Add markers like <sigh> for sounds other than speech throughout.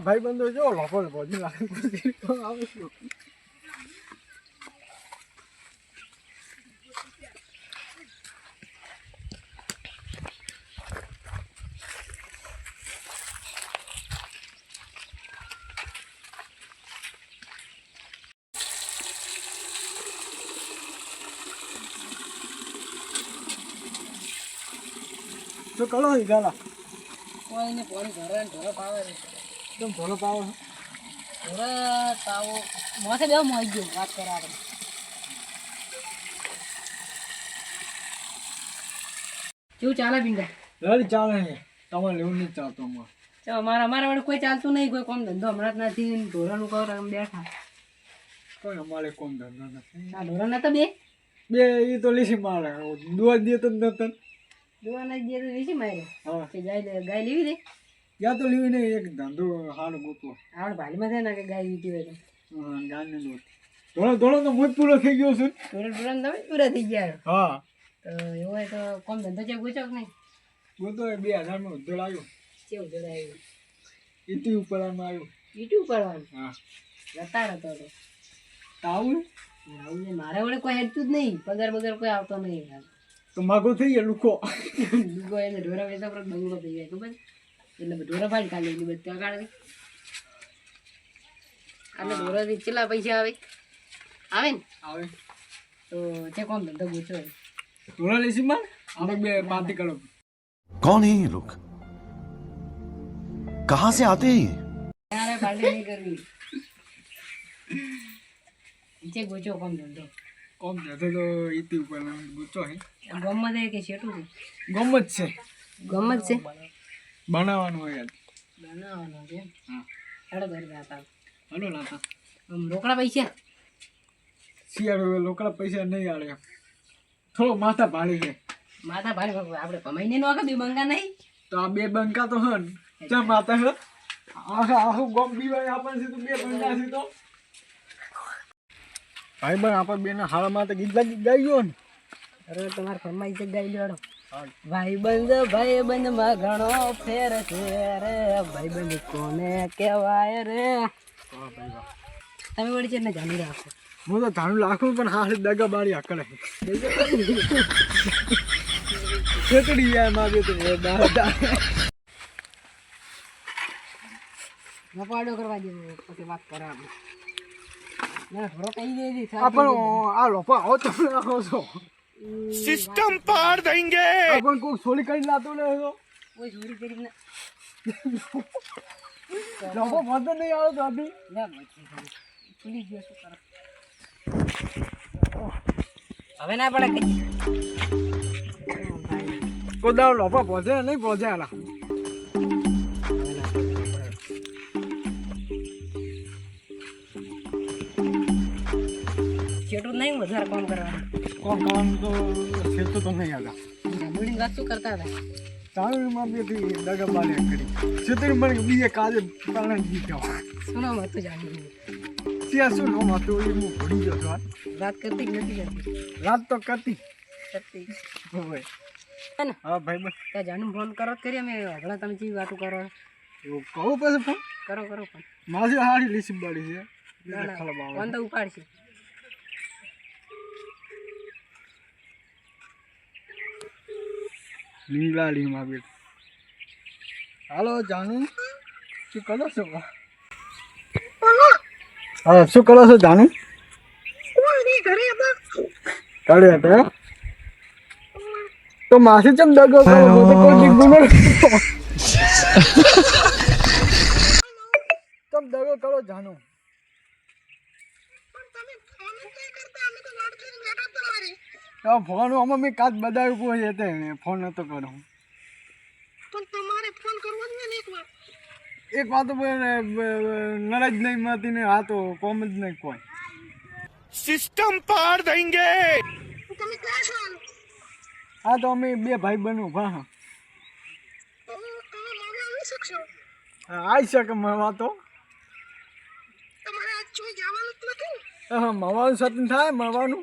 ભાઈ બંધો જો લોકો ભોજી લાગે આવે છે. તો કરો ઈ ગાલા. કોઈને પોણી ઘરે ને ફાવે પાવે તમે ભલો પાવો ઢોરો તાવો મોસે બે મોઈ ગયો વાત કરા આપણે કેવું ચાલે પિંગા? રેડી ચાલે તમારે લેવું નહીં ચાલતો અમારે. ચાલો અમારા અમારા વડે કોઈ ચાલતું નહીં કોઈ કોમ ધંધો હમણાં જ નથી. ને ઢોરાનું કહો તો અમે બેઠા. કોઈ અમારે કોમ ધંધો નથી. આ ઢોરા નતા બે? બે એ તો લીસી મારે. દુવા દે તો નતન જોવાના જ દે તો વેચી માર્યો હા. કે ગાય ગાય લેવી દે? યા તો લેવી નહીં એક ધંધો હારો ગોતો. હાડ ભાલીમાં થાય ને કે ગાય વીતી હોય તો. ગાયને દોટ ધોળો ધોળો તો મોજ પૂરો થઈ ગયો છે. ધોળો ધોળો તમે પૂરા થઈ ગયા. હા. તો એવો હોય તો કોમ ધંધો છે ગોચો કે નહીં? ગોતો બે હજારમાં ઉધેડ આવ્યો કેવું આવ્યો ઈટી ઉપર આવ્યું. યુટ્યુબ કરવાનું હા. રતાડ હતો તો. તાવું? આવું મારા વડે કોઈ હેડતું જ નહીં. પગાર બગાર કોઈ આવતો નહીં. તો માગો થઈ ગયા લુકો લુકો એને ઢોરા વેચા પર બંગલો થઈ જાય ખબર? એટલે બધું રફાડી કાઢે એની બધું કાઢે આટલે ઢોરાથી કેટલા પૈસા આવે? આવે ને? આવે. તો જે કોણ ધંધો ગોચો ઢોરા લેશી માં આપણે બે પાંતી કરો કોણ હે લોક કહાં સે આતે હે યાર પાર્ટી નહીં કરવી? જે ગોચો કોણ ધંધો? કોમ ધંધો તો ઈતી ઉપર ગોચો હે. ગમત હે કે શેટું છે? ગમત છે. ગમ્મત છે? બનાવવાનું હોય યાર બનાવવાનો છે? હા. હેડો ઘર હતા હલો લાતા. આમ રોકડા પૈસા? શિયાળો લોકડા પૈસા નહીં આડે થોડો માથા ભાડી છે. માથા ભારે આપણે કમાઈને નો આખા બે બંગા નહીં? તો આ બે બંકા તો હન. ચા માતા હે આખા આખું ગોમ બીવાય આપણને તો બે બંકા છે તો. ભાઈ બન આપણે બેના હાળમાં તો ગીત લાગી ગયો ને. અરે તમારે ફરમાઈ છે ગાઈ લેડો ભાઈ બંધ ભાઈ બંધમાં ઘણો ફેર છે રે. ભાઈ બંધ કોને કહેવાય રે? તમે વળી છે ને જાણી રાખો. હું તો જાણું લાખું પણ હાલ દગા બારી આકડે છેતડી જાય માગે તો એ દાદા નપાડો કરવા જેવો પછી વાત કરે આપણે ના ઘરો કઈ દે દી આ પણ આ લોપા આવો તમે છો. સિસ્ટમ પાર દેંગે પણ કોઈ સોલી કરી લાતો ને તો કોઈ સોલી કરી ના લોકો મદદ નહીં આવે તો અભી ના ભૂલી ગયો શું કરો હવે ના પડે કોદાવ લોપા પહોંચે નહીં પહોંચે આલા. કેટલું નહીં વધારે કામ કરવાનું. કોણ કામ તો છેતો તો નહીં આવ્યા જાંબુડીની વાત શું કરતા હતા ચાણમાં બી હતી દગા બારી કરી છેતરી મને બીજે કાજે પ્રાણ જીત્યો શું નામ હતું જાંબુડીનું ત્યાં શું નામ હતું એ હું ભૂલી ગયો છું વાત કરતી કે નથી કરતી રાત તો કરતી કરતી હોય હે ને હા ભાઈ બસ ત્યાં જાનું ફોન કરો જ કરીએ અમે હમણાં તમે જેવી વાતો કરો એવું કહું પછી ફોન કરો કરો ફોન માસી હારી લીસી બાડી છે ના ના ખરાબ આવે ફોન તો ઉપાડશે લીંગલાડીમાં બેઠ. હાલો જાનુ શું કરો છો? હા શું કરો છો જાનુ? ઘરે હતા તો માસી ચમ દગો કરો તો કોઈ ગુનો તમ દગો કરો જાનુ. ફોન અમે મેં કાચ બદાવ્યું કોઈ એ તે ફોન નતો કર્યો. પણ તમારે ફોન કરવો જ ને એકવાર. એક વાત નરજ નહીં મળતી ને હા તો કોમ જ નહીં કોઈ. સિસ્ટમ પાર દેંગે તમે ક્યાં હા તો અમે બે ભાઈ બનો હા. હા આવી શકે મળવા તો તમારે આજ જવાનું મળવાનું સતન થાય મળવાનું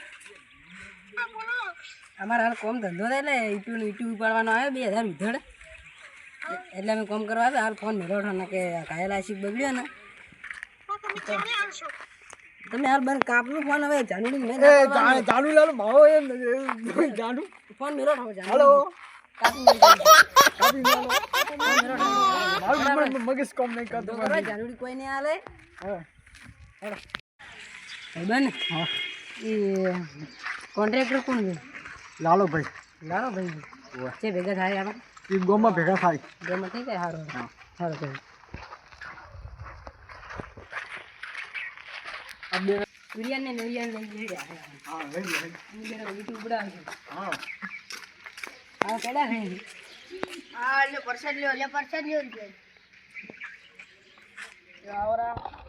અમારે હાલ કોમ ધંધો થાય એટલે ઈટું ઈટુ ઉપાડવાનો આવ્યો બે હજાર ઉધડ એટલે અમે કોમ કરવા આવ્યા હાલ ફોન મેળવો ને કે કાયલ આશિક બગડ્યો ને. તમે હાલ બંધ કાપનું ફોન હવે જાનું મેં જાનુ ભાવો એમ એ જાનું. હાલો. લાલો ફોન મેળવો છો. મારું પણ મગજ કામ નહીં કરતો જાનુડી કોઈ નહીં હાલે. હા. ભાઈબંધ હા. એ કોન્ટ્રાક્ટર કોણ છે? લાલો ભાઈ. લાલો ભાઈ. છે ભેગા થાય આપણે એ ગોમાં ભેગા થાય. ગોમાં થઈ જાય? સારું સારું ભાઈ આ વિરિયાન ને લઈ જઈ હા લઈ લે અમે બેરા યુટ્યુબ ઉડાવશું હા. આ કેડા ખાઈ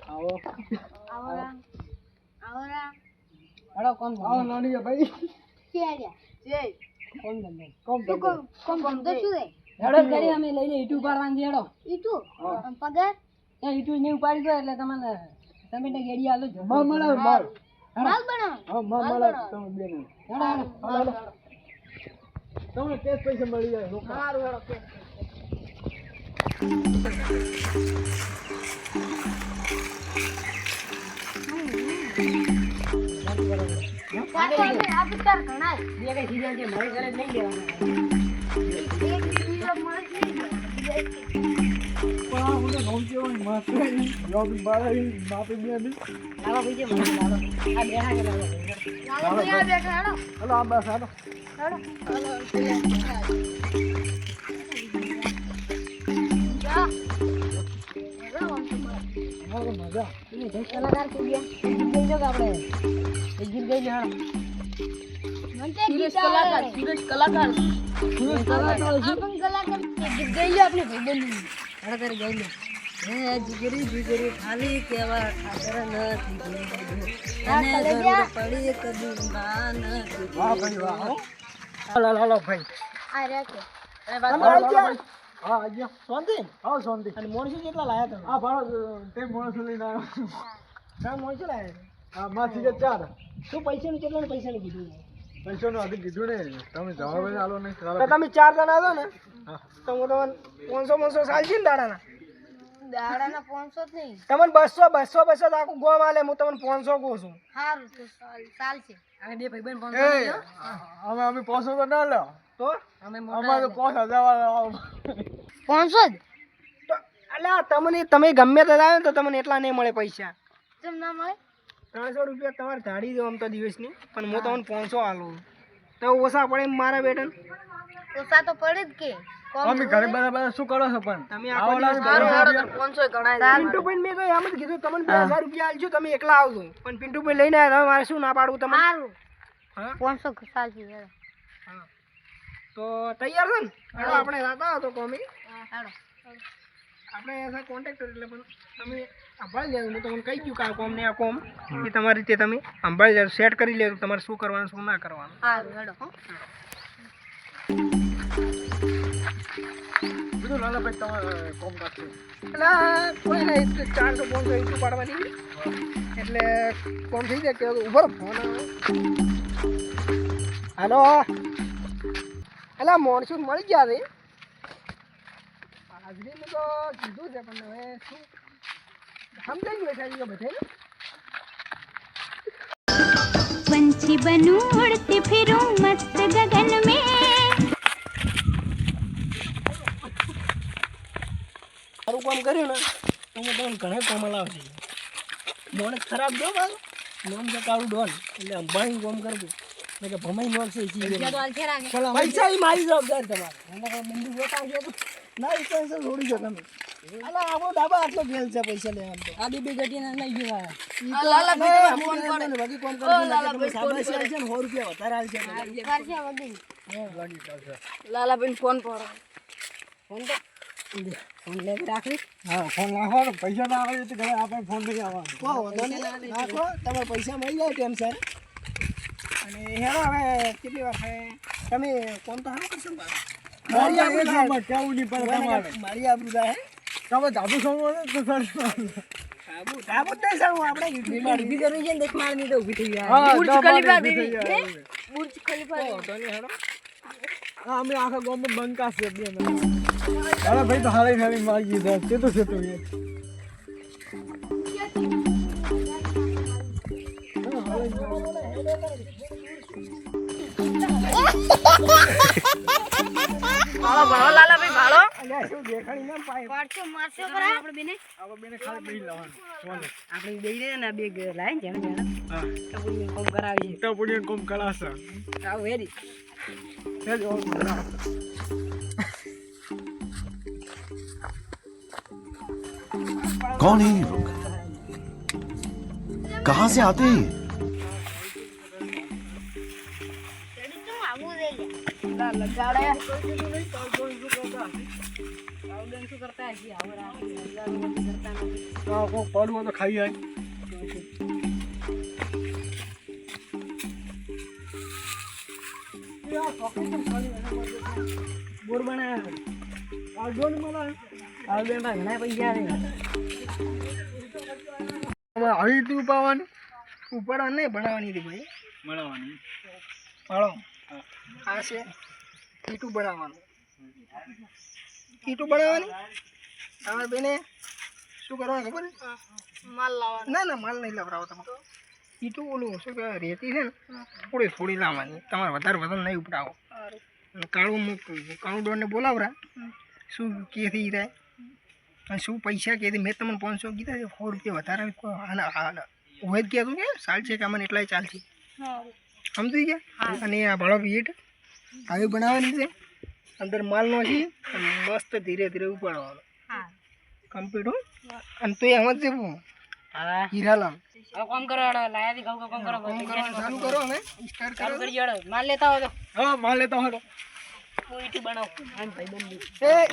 આવો. હળો કોમ આવો નાની ભાઈ. લે હેડો તમને તમને પૈસા મળી જાય રોકડા. બે કઈ ગઈ જ નહીં લેવાના. પણ આ ને આ આ તમે દસ કલાકાર. એક ગીત ગઈ લો આપણે ગીત ગઈ લો કલાકાર સુરેશ કલાકાર સુરેશ કલાકાર છે. હેડો તારે ગઈ લો. હે જીગરી જીગરી ખાલી કેવા ઠાકર નથી તને જરૂર પડી કદી માં નથી વાહ ભાઈ વાહ હાલો હાલો, ભાઈ. એ વાત તમે આવી ગયા? હા આવી શાંતિ હા શાંતિ અને મોણસો કેટલા લાયા તમે? હા ભાડો તે મોણસો લઈને આવ્યો. ચાર મોણસો લાયા હા માથી કે ચાર. શું પૈસાનું કેટલા પૈસાનું કીધું પૈસાનું હજી કીધું ને તમે જવાબ જ આલો નહીં તો તમે ચાર જણા છો ને તો હું તમને પાંચસો પાંચસો છે ને દાડાના. દાડાના પાંચસો જ નહીં. તમને બસો બસો બસો આખું ગોમ આલે હું તમને પાંચસો કહું છું. સારું તો ચાલ છે બે ભાઈ બંધ એ અમે અમે પાંચસો તો ના લો. તો? અમે અમારે તો પાંચ હજાર વાળા પાંચસો જ? તો તમને તમે ગમે તે લાવે ને તો તમને એટલા નહીં મળે પૈસા. કેમ ના મળે? ત્રણસો રૂપિયા તમારે ધાડી દો આમ તો દિવસની પણ હું તમને પાંચસો આલું. તો ઓછા પડે એમ મારા બેટન ઓછા તો પડે જ કે. ઘરે બધા બધા શું કરો છો પણ? તમે આવો. પિન્ટુભાઈ મેં કહ્યું એમ જ કીધું તમને બે હજાર રૂપિયા આલજો તમે એકલા આવજો. પણ પિન્ટુભાઈ લઈને આવ્યા મારે શું ના પાડવું પાંચસો ચાલ હા. તો તૈયાર છે ને? આપણે હતો કોમી. હેડો. આપણે એસા કોન્ટેક્ટ એટલે પણ તમે સંભાળી લેજો. હું તમને કહી ગયું કે આ કોમ ને આ કોમ. એ તમારી રીતે તમે સંભાળી લેજો. સેટ કરી લેજો. તમારે શું કરવાનું શું ના કરવાનું. સારું હેડો. બીજું લાલાભાઈ તમારે કોમ કરશે એટલે કોઈ નહીં તો ચારસો પાંચસો પાડવાની. એટલે કોમ થઈ જાય કે ઊભો ફોન આવે. હાલો. માણસો મળી ગયા છે હાજરીનું તો કીધું છે પણ હવે શું સમજાઈ ગયું છે આ બધે पंछी बनूं उड़ती फिरूं मस्त गगन में સારું કામ કર્યું ને તો હું તમને ઘણા કામ લાવશે માણસ ખરાબ જો બાલ નામ છે કાળું ડોન એટલે અંબાણી કામ કરજો એટલે કે ભમાઈ નોક છે ઈ તો હાલ છે રાખે પૈસા ઈ મારી જવાબદારી તમારે એમાં કોઈ બંદૂક બતાવજો તો ના એ પૈસા છોડી દો તમે અલા આપણો ડાબા આટલો ગેલ છે પૈસા લેવા તો. આ દીબી ગટીને નહીં જોવા ફોન કરે. બાકી કોમ કરો ના તમે સાબાસી છે ને 100 રૂપિયા વધારે આલશે કરશે વધી લાલાભાઈ ફોન પડો ફોન તો ફોન લે રાખી? હા ફોન નાખવાનો પૈસા ના આવે તો ઘરે આપણે ફોન નહીં આવવાનો. કો વધો ને નાખો તમારે પૈસા મળી જાય ટેમ સર અને હેરો હવે કેટલી વાર તમે કોમ તો હા કરશો ને પાછું. મારી આબરૂ જાય. કેવું નહીં પડે તમારે મારી આબરૂ જાય? તમે ધાબુ સમો તો સર ધાબુ ધાબુ જ નહીં સારું આપણે માં ઊભી કરવી છે ને દેખ માર તો ઊભી થઈ જાય બુર્જ ખલીફા દેવી. હે? બુર્જ ખલીફા દેવી. નહીં હેરો. હા અમે આખા ગામમાં બંકા છે બે અરે ભાઈ તો હાલે હાલે મારી દીધા તે તો છે તો <laughs> <laughs> <laughs> એ. ha ha લાલાભાઈ ભાળો અલ્યા, શું દેખાડી ના પાય પાડશો મારશો ખરા આપણે બેને આપણે બેને ખાલી બેસી લેવાનું ફોન આપણે બે ને ના બે લાઈન છે ને હા તો કોઈ કોમ કરાવી તો પુણ્ય કોમ કરાશે છે આવું હેરી હે જો બરાબર. कौन है ये लोग कहां से आते हैं ये? રેડી તો પડવું તો ખાઈ બોર બનાવ્યા ઘણા પૈસા આવી રીતે ઉપાવાની ઉપાડવા નહીં બનાવવાની હતી ભાઈ બનાવવાની પાડો આ છે બનાવવાનું. કીટું બનાવવાની તમારે બેને શું કરવાનું ખબર? માલ લાવવાનો. ના ના માલ નહીં લાવડાવો તમારે કીટું ઓલું શું કહેવાય રેતી છે ને થોડી થોડી લાવવાની. તમારે વધારે વજન નહીં ઉપડાવો. કાળું કાળું ડોરને બોલાવરા. શું કેથી થાય? અને શું પૈસા કે મેં તમને પાંચસો કીધા છે સો રૂપિયા વધારે હોય જ કહેતું કે? ચાલશે કે આમાં એટલાય ચાલશે સમજી ગયા? અને આ ભાડો પીટ આવી બનાવવાની છે? અંદર માલ નાખી અને મસ્ત ધીરે ધીરે ઉપાડવાનો. હા. કમ્પ્લીટ હો. અને તો એમ જ જેવું હીરાલાલ. કોમ કરો હેડો લાયા થી ઘઉં કોમ કરો કામ કરવાનું ચાલુ કરો હવે. સ્ટાર્ટ કરો. કરી હેડો. માલ લેતા હો તો હા માલ લેતા હો હું ઈટું બનાવું. આમ ભાઈ બંધ એ